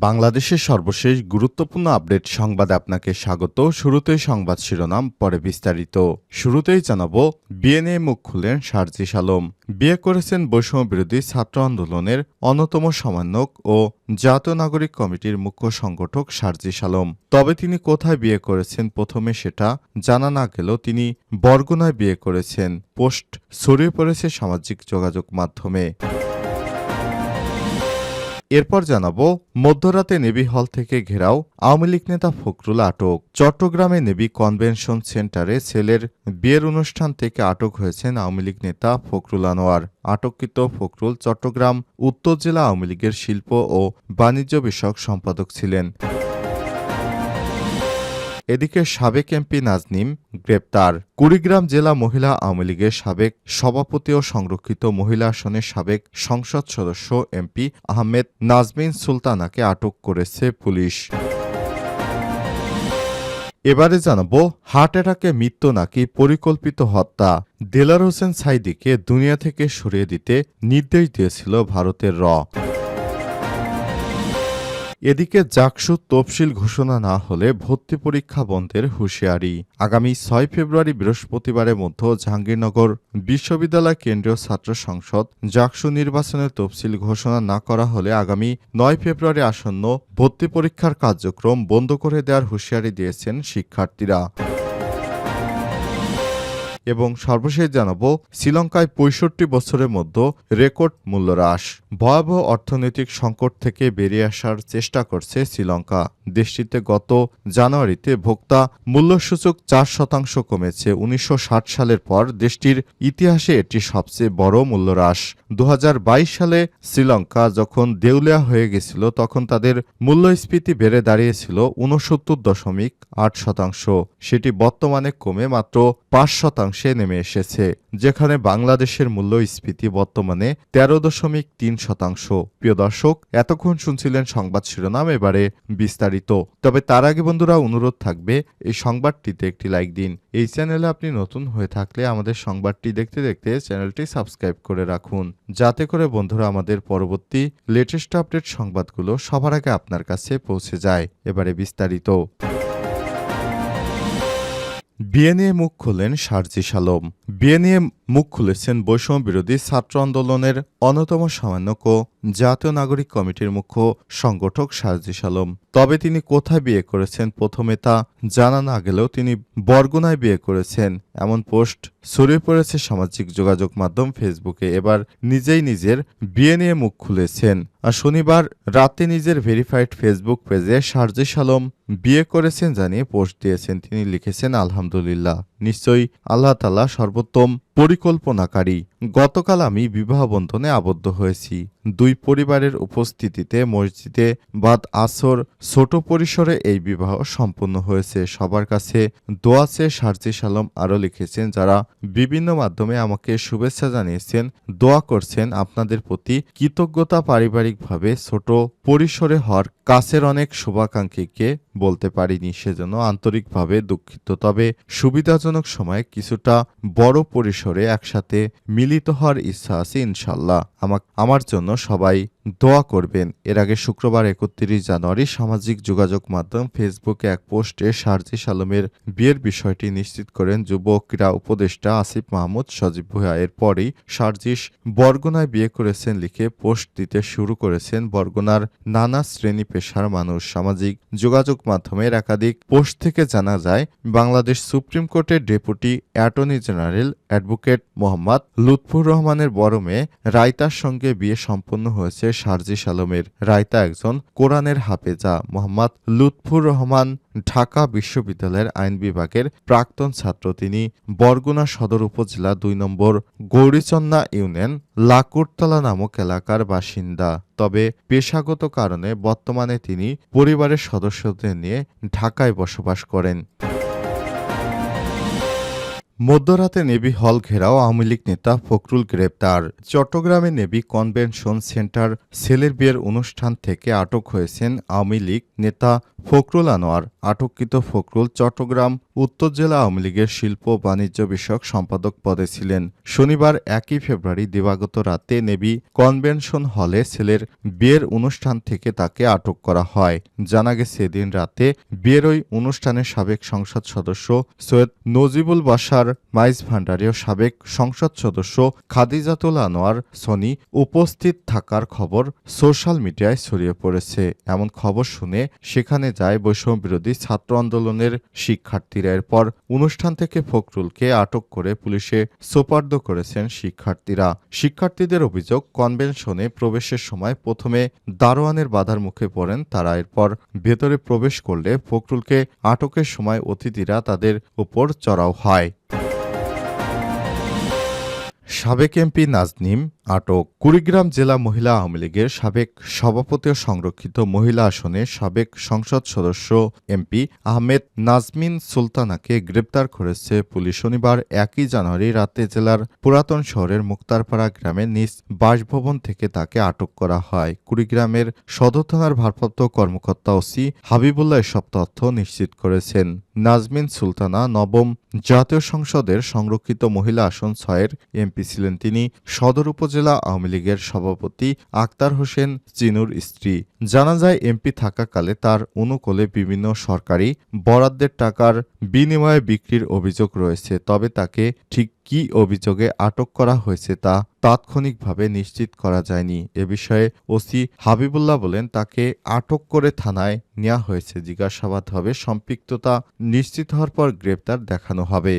বাংলাদেশের সর্বশেষ গুরুত্বপূর্ণ আপডেট সংবাদে আপনাকে স্বাগত। শুরুতেই সংবাদ শিরোনাম, পরে বিস্তারিত। শুরুতেই জানাব বিয়ে নিয়ে মুখ খুললেন সার্জিস আলম। বিয়ে করেছেন বৈষম্য বিরোধী ছাত্র আন্দোলনের অন্যতম সমন্বয়ক ও জাতীয় নাগরিক কমিটির মুখ্য সংগঠক সার্জিস আলম। তবে তিনি কোথায় বিয়ে করেছেন প্রথমে সেটা জানা না গেলেও তিনি বরগুনায় বিয়ে করেছেন। পোস্ট ছড়িয়ে পড়েছে সামাজিক যোগাযোগ মাধ্যমে। এরপর জানাব, মধ্যরাতে নেভি হল থেকে ঘেরাও আওয়ামী লীগ নেতা ফখরুল আটক। চট্টগ্রামে নেভি কনভেনশন সেন্টারে ছেলের বিয়ের অনুষ্ঠান থেকে আটক হয়েছেন আওয়ামী লীগ নেতা ফখরুল আনোয়ার। আটককৃত ফখরুল চট্টগ্রাম, উত্তর জেলা আওয়ামী লীগের শিল্প ও বাণিজ্য বিষয়ক সম্পাদক ছিলেন। এদিকে সাবেক এমপি নাজনিম গ্রেপ্তার। কুড়িগ্রাম জেলা মহিলা আওয়ামী লীগের সাবেক সভাপতি ও সংরক্ষিত মহিলা আসনের সাবেক সংসদ সদস্য এমপি আহমেদ নাজমিন সুলতানাকে আটক করেছে পুলিশ। এবারে জানাব, হার্ট অ্যাটাকে মৃত্যু নাকি পরিকল্পিত হত্যা? দেলার হোসেন সাইদিকে দুনিয়া থেকে সরিয়ে দিতে নির্দেশ দিয়েছিল ভারতের র। এদিকে জাকসু তফসিল ঘোষণা না হলে ভর্তি পরীক্ষা বন্ধের হুঁশিয়ারি। আগামী ছয় ফেব্রুয়ারি বৃহস্পতিবারের মধ্যে জাহাঙ্গীরনগর বিশ্ববিদ্যালয় কেন্দ্রীয় ছাত্র সংসদ জাকসু নির্বাচনের তফসিল ঘোষণা না করা হলে আগামী নয় ফেব্রুয়ারি আসন্ন ভর্তি পরীক্ষার কার্যক্রম বন্ধ করে দেওয়ার হুঁশিয়ারি দিয়েছেন শিক্ষার্থীরা। এবং সর্বশেষ জানাব, শ্রীলঙ্কায় পঁয়ষট্টি বছরের মধ্যে রেকর্ড মূল্যহ্রাস। ভয়াবহ অর্থনৈতিক সংকট থেকে বেরিয়ে আসার চেষ্টা করছে শ্রীলঙ্কা। দেশটিতে গত জানুয়ারিতে ভোক্তা মূল্যসূচক চার শতাংশ কমেছে। উনিশশো ষাট সালের পর দেশটির ইতিহাসে এটি সবচেয়ে বড় মূল্য মূল্যহ্রাস দু সালে শ্রীলঙ্কা যখন দেউলিয়া হয়ে গেছিল, তখন তাদের মূল্যস্ফীতি বেড়ে দাঁড়িয়েছিল উনসত্তর দশমিক আট শতাংশ। সেটি বর্তমানে কমে মাত্র পাঁচ শতাংশে। নেমে এসেছে, যেখানে বাংলাদেশের মূল্যস্ফীতি বর্তমানে তেরো দশমিক তিন শতাংশ। প্রিয় দর্শক, এতক্ষণ শুনছিলেন সংবাদ শিরোনাম, এবারে বিস্তারিত। তবে তার আগে বন্ধুরা, অনুরোধ থাকবে, এই সংবাদটিতে একটি লাইক দিন। এই চ্যানেলে আপনি নতুন হয়ে থাকলে আমাদের সংবাদটি দেখতে দেখতে চ্যানেলটি সাবস্ক্রাইব করে রাখুন। যাতে করে বন্ধুরা, আমাদের পরবর্তী লেটেস্ট আপডেট সংবাদগুলো সবার আগে আপনার কাছে পৌঁছে যায়। এবারে বিস্তারিত। বিয়ে নিয়ে মুখ খুলেন শারজি সালম বিএনএ মুখ খুলেছেন বৈষম্য বিরোধী ছাত্র আন্দোলনের অন্যতম সমন্বয়ক জাতীয় নাগরিক কমিটির মুখ্য সংগঠক শারজি আলম তবে তিনি কোথায় বিয়ে করেছেন? প্রথমে তা জানা না গেলেও তিনি বরগুনায় বিয়ে করেছেন। এমন পোস্ট ছড়িয়ে পড়েছে সামাজিক যোগাযোগ মাধ্যম ফেসবুকে। এবার নিজেই নিজের বিয়ে নিয়ে মুখ খুলেছেন। আর শনিবার রাতে নিজের ভেরিফাইড ফেসবুক পেজে সার্জিস আলম বিয়ে করেছেন জানিয়ে পোস্ট দিয়েছেন। তিনি লিখেছেন, আলহামদুলিল্লাহ। নিশ্চয়ই আল্লাহ তালা সর্বোত্তম পরিকল্পনাকারী, গতকাল আমি বিবাহ বন্ধনে আবদ্ধ হয়েছি। দুই পরিবারের উপস্থিতিতে মসজিদে বাদ আসর, ছোট পরিসরে এই বিবাহ সম্পন্ন হয়েছে। সবার কাছে দোয়াছে সার্জিস আলম আরও লিখেছেন যারা বিভিন্ন মাধ্যমে আমাকে শুভেচ্ছা জানিয়েছেন, দোয়া করছেন আপনাদের প্রতি কৃতজ্ঞতা পারিবারিকভাবে ছোট পরিসরে হওয়ার কাছের অনেক শুভাকাঙ্ক্ষীকে বলতে পারিনি সেজন্য আন্তরিকভাবে দুঃখিত। তবে সুবিধাজনক সময়ে কিছুটা বড় পরিসরে একসাথে মিলিত হওয়ার ইচ্ছা আছে ইনশাল্লাহ আমার জন্য সবাই দোয়া করবেন। এর আগে শুক্রবার একত্রিশ জানুয়ারি সামাজিক যোগাযোগ মাধ্যম ফেসবুকে এক পোস্টে সার্জিস আলমের বিয়ের বিষয়টি নিশ্চিত করেন যুব ক্রীড়া উপদেষ্টা আসিফ মাহমুদ। সজীব ভুয়া এরপরই সার্জিস বরগুনায় বিয়ে করেছেন লিখে পোস্ট দিতে শুরু করেছেন বরগুনার নানা শ্রেণি পেশার মানুষ। সামাজিক যোগাযোগ মাধ্যমের একাধিক পোস্ট থেকে জানা যায়, বাংলাদেশ সুপ্রিম কোর্টের deputy attorney general advocate Mohammad Lutfur রহমানের বড় মেয়ে রায়তার সঙ্গে বিয়ে সম্পন্ন হয়েছে সার্জিস আলমের রায়তা একজন কোরআনের হাফেজা মোহাম্মদ লুৎফুর রহমান ঢাকা বিশ্ববিদ্যালয়ের আইন বিভাগের প্রাক্তন ছাত্র। তিনি বরগুনা সদর উপজেলা দুই নম্বর গৌরীচন্না ইউনিয়ন লাকুরতলা নামক এলাকার বাসিন্দা। তবে পেশাগত কারণে বর্তমানে তিনি পরিবারের সদস্যদের নিয়ে ঢাকায় বসবাস করেন। মধ্যরাতে নেভি হল ঘেরাও আওয়ামী লীগ নেতা ফখরুল গ্রেপ্তার। চট্টগ্রামে নেভি কনভেনশন সেন্টার ছেলের বিয়ের অনুষ্ঠান থেকে আটক হয়েছেন আওয়ামী লীগ নেতা ফখরুল আনোয়ার। আটককৃত ফখরুল চট্টগ্রাম উত্তর জেলা আওয়ামী লীগের শিল্প বাণিজ্য বিষয়ক সম্পাদক পদে ছিলেন। শনিবার একই ফেব্রুয়ারি দিবাগত রাতে নেভি কনভেনশন হলে ছেলের বিয়ের অনুষ্ঠান থেকে তাকে আটক করা হয়। জানা গেছে, এদিন রাতে বিয়ের ওই অনুষ্ঠানে সাবেক সংসদ সদস্য সৈয়দ নজিবুল বাসার মাইজ ভান্ডারী ও সাবেক সংসদ সদস্য খাদিজাতুল আনোয়ার সনি উপস্থিত থাকার খবর সোশ্যাল মিডিয়ায় ছড়িয়ে পড়েছে। এমন খবর শুনে সেখানে যায় বৈষম্য বিরোধী ছাত্র আন্দোলনের শিক্ষার্থীরা পর অনুষ্ঠান থেকে ফখরুলকে আটক করে পুলিশে সোপার্দ করেছেন শিক্ষার্থীরা। শিক্ষার্থীদের অভিযোগ, কনভেনশনে প্রবেশের সময় প্রথমে দারোয়ানের বাধার মুখে পড়েন তারা, এরপর ভেতরে প্রবেশ করলে ফখরুলকে আটকের সময় অতিথিরা তাদের উপর চড়াও হয়। সাবেক এমপি নাজনিম আটক কুড়িগ্রাম জেলা মহিলা আওয়ামী লীগের সাবেক সভাপতি ও সংরক্ষিত মহিলা আসনে সাবেক সংসদ সদস্য এমপি আহমেদ নাজমিন সুলতানাকে গ্রেপ্তার করেছে পুলিশ। শনিবার একই জানুয়ারি রাতে জেলার পুরাতন শহরের মুক্তারপাড়া গ্রামের নিজ বাসভবন থেকে তাকে আটক করা হয়। কুড়িগ্রামের সদর থানার ভারপ্রাপ্ত কর্মকর্তা ওসি হাবিবুল্লাহ এসব তথ্য নিশ্চিত করেছেন। নাজমিন সুলতানা নবম জাতীয় সংসদের সংরক্ষিত মহিলা আসন ছয়ের এমপি ছিলেন তিনি। সদর উপজেলা আওয়ামী লীগের সভাপতি আক্তার হোসেন চিনুর স্ত্রী। জানা যায়, এমপি থাকাকালে তার অনুকূলে বিভিন্ন সরকারি বরাদ্দের টাকার বিনিময়ে বিক্রির অভিযোগ রয়েছে। তবে তাকে ঠিক কি অভিযোগে আটক করা হয়েছে তা তাৎক্ষণিকভাবে নিশ্চিত করা যায়নি। এ বিষয়ে ওসি হাবিবুল্লাহ বলেন, তাকে আটক করে থানায় নেওয়া হয়েছে। জিজ্ঞাসাবাদ হবে, সম্পৃক্ততা নিশ্চিত হওয়ার পর গ্রেপ্তার দেখানো হবে।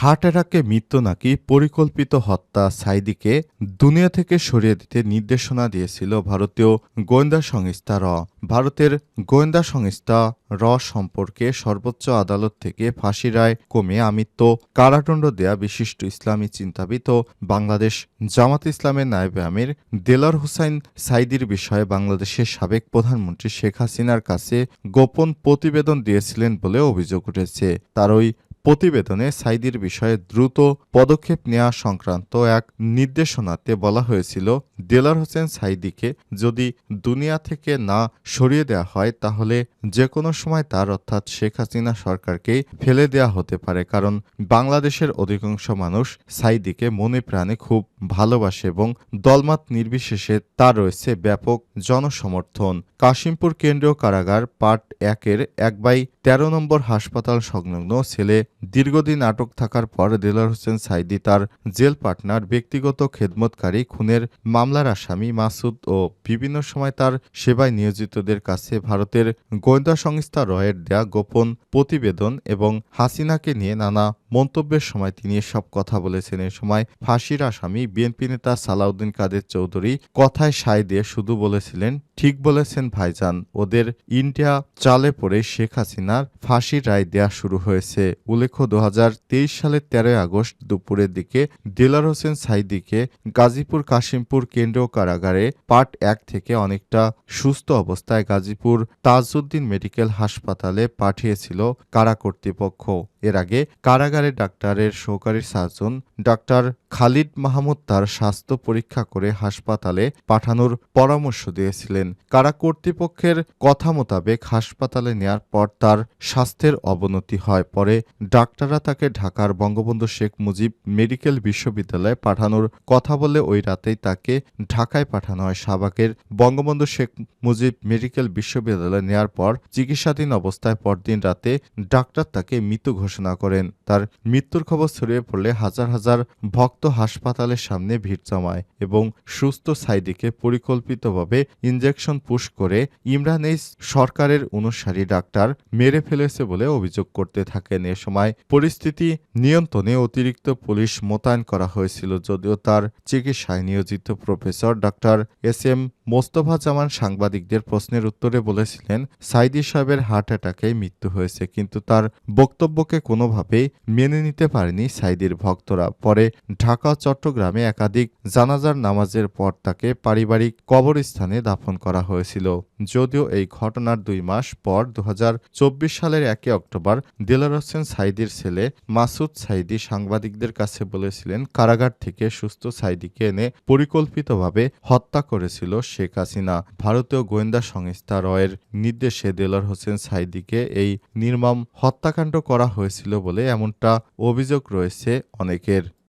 হার্ট অ্যাটাকে মৃত্যু নাকি পরিকল্পিত হত্যা সাইদিকে দুনিয়া থেকে সরিয়ে দিতে নির্দেশনা দিয়েছিল ভারতীয় গোয়েন্দা সংস্থা র। ভারতের গোয়েন্দা সংস্থা র সম্পর্কে সর্বোচ্চ আদালত থেকে ফাঁসি রায় কমে আমৃত্য কারাদণ্ড দেয়া বিশিষ্ট ইসলামী চিন্তাবিদ ও বাংলাদেশ জামাত ইসলামের নায়েব আমির দেলার হুসাইন সাইদির বিষয়ে বাংলাদেশের সাবেক প্রধানমন্ত্রী শেখ হাসিনার কাছে গোপন প্রতিবেদন দিয়েছিলেন বলে অভিযোগ উঠেছে। তার ওই প্রতিবেদনে সাইদির বিষয়ে দ্রুত পদক্ষেপ নেওয়া সংক্রান্ত এক নির্দেশনাতে বলা হয়েছিল দেলার হোসেন সাইদিকে যদি দুনিয়া থেকে না সরিয়ে দেওয়া হয়, তাহলে যে কোনো সময় তার, অর্থাৎ শেখ হাসিনা সরকারকেই ফেলে দেওয়া হতে পারে। কারণ বাংলাদেশের অধিকাংশ মানুষ সাইদিকে মনে প্রাণে খুব ভালোবাসে এবং দলমাত নির্বিশেষে তার রয়েছে ব্যাপক জনসমর্থন। কাশিমপুর কেন্দ্রীয় কারাগার পার্ট একের এক বাই তেরো নম্বর হাসপাতাল সংলগ্ন ছেলে দীর্ঘদিন আটক থাকার পর দেলার হোসেন সাইদি তার জেল পার্টনার, ব্যক্তিগত খেদমতকারী খুনের মামলার আসামি মাসুদ ও বিভিন্ন সময় তার সেবায় নিয়োজিতদের কাছে ভারতের গোয়েন্দা সংস্থা রয়ের দেয়া গোপন প্রতিবেদন এবং হাসিনাকে নিয়ে নানা মন্তব্যের সময় তিনি এসব কথা বলেছেন। এ সময় ফাঁসির আসামি বিএনপি নেতা সালাউদ্দিন কাদের চৌধুরী কথায় সায় দিয়ে শুধু বলেছিলেন ঠিক বলেছেন ভাইজান, ওদের ইন্ডিয়া চালে পড়ে শেখ হাসিনার ফাঁসির রায় দেয়া শুরু হয়েছে। উল্লেখ্য, দুহাজার তেইশ সালের তেরোই আগস্ট দুপুরের দিকে দিলার হোসেন সাইদিকে গাজীপুর কাশিমপুর কেন্দ্রীয় কারাগারে পার্ট এক থেকে অনেকটা সুস্থ অবস্থায় গাজীপুর তাজউদ্দিন মেডিকেল হাসপাতালে পাঠিয়েছিল কারা কর্তৃপক্ষ। এর আগে কারাগারে ডাক্তারের সহকারী সার্জন ডাক্তার খালিদ মাহমুদ তার স্বাস্থ্য পরীক্ষা করে হাসপাতালে পাঠানোর পরামর্শ দিয়েছিলেন। কারা কর্তৃপক্ষের কথা মোতাবেক হাসপাতালে নেয়ার পর তার স্বাস্থ্যের অবনতি হয়। পরে ডাক্তাররা তাকে ঢাকার বঙ্গবন্ধু শেখ মুজিব মেডিকেল বিশ্ববিদ্যালয়ে পাঠানোর কথা বলে ওই রাতেই তাকে ঢাকায় পাঠানো হয়। শাহবাগের বঙ্গবন্ধু শেখ মুজিব মেডিকেল বিশ্ববিদ্যালয়ে নেয়ার পর চিকিৎসাধীন অবস্থায় পরদিন রাতে ডাক্তার তাকে মৃত ঘোষণা করেন। তার মৃত্যুর খবর ছড়িয়ে পড়লে হাজার হাজার ভক্ত হাসপাতালের সামনে ভিড় জমায় এবং সুস্থ সাইদিকে পরিকল্পিতভাবে ইনজেকশন পুশ করে ইমরান এই সরকারের অনুসারী ডাক্তার মেরে ফেলেছে বলে অভিযোগ করতে থাকেন। এ সময় পরিস্থিতি নিয়ন্ত্রণে অতিরিক্ত পুলিশ মোতায়েন করা হয়েছিল, যদিও তার চিকিৎসায় নিয়োজিত professor doctor S M Mostafa Zaman সাংবাদিকদের প্রশ্নের উত্তরে বলেছিলেন, সাইদি সাহেবের হার্ট অ্যাটাকে মৃত্যু হয়েছে, কিন্তু তার বক্তব্যকে কোনোভাবেই মেনে নিতে পারেনি সাইদির ভক্তরা। পরে ঢাকা চট্টগ্রামে একাধিক জানাজার নামাজের পর তাকে পারিবারিক কবরস্থানে দাফন করা হয়েছিল। যদিও এই ঘটনার দুই মাস পর দু হাজার চব্বিশ সালের একই অক্টোবর দিলার হোসেন সাইদির ছেলে মাসুদ সাইদি সাংবাদিকদের কাছে বলেছিলেন, কারাগার থেকে সুস্থ সাইদিকে এনে পরিকল্পিতভাবে হত্যা করেছিল শেখ হাসিনা। ভারতীয় গোয়েন্দা সংস্থা রয়ের নির্দেশে দেলার হোসেন সাইদিকে এই নির্মম হত্যাকাণ্ড করা হয়েছিল বলে এমনটা অভিযোগ রয়েছে অনেকের।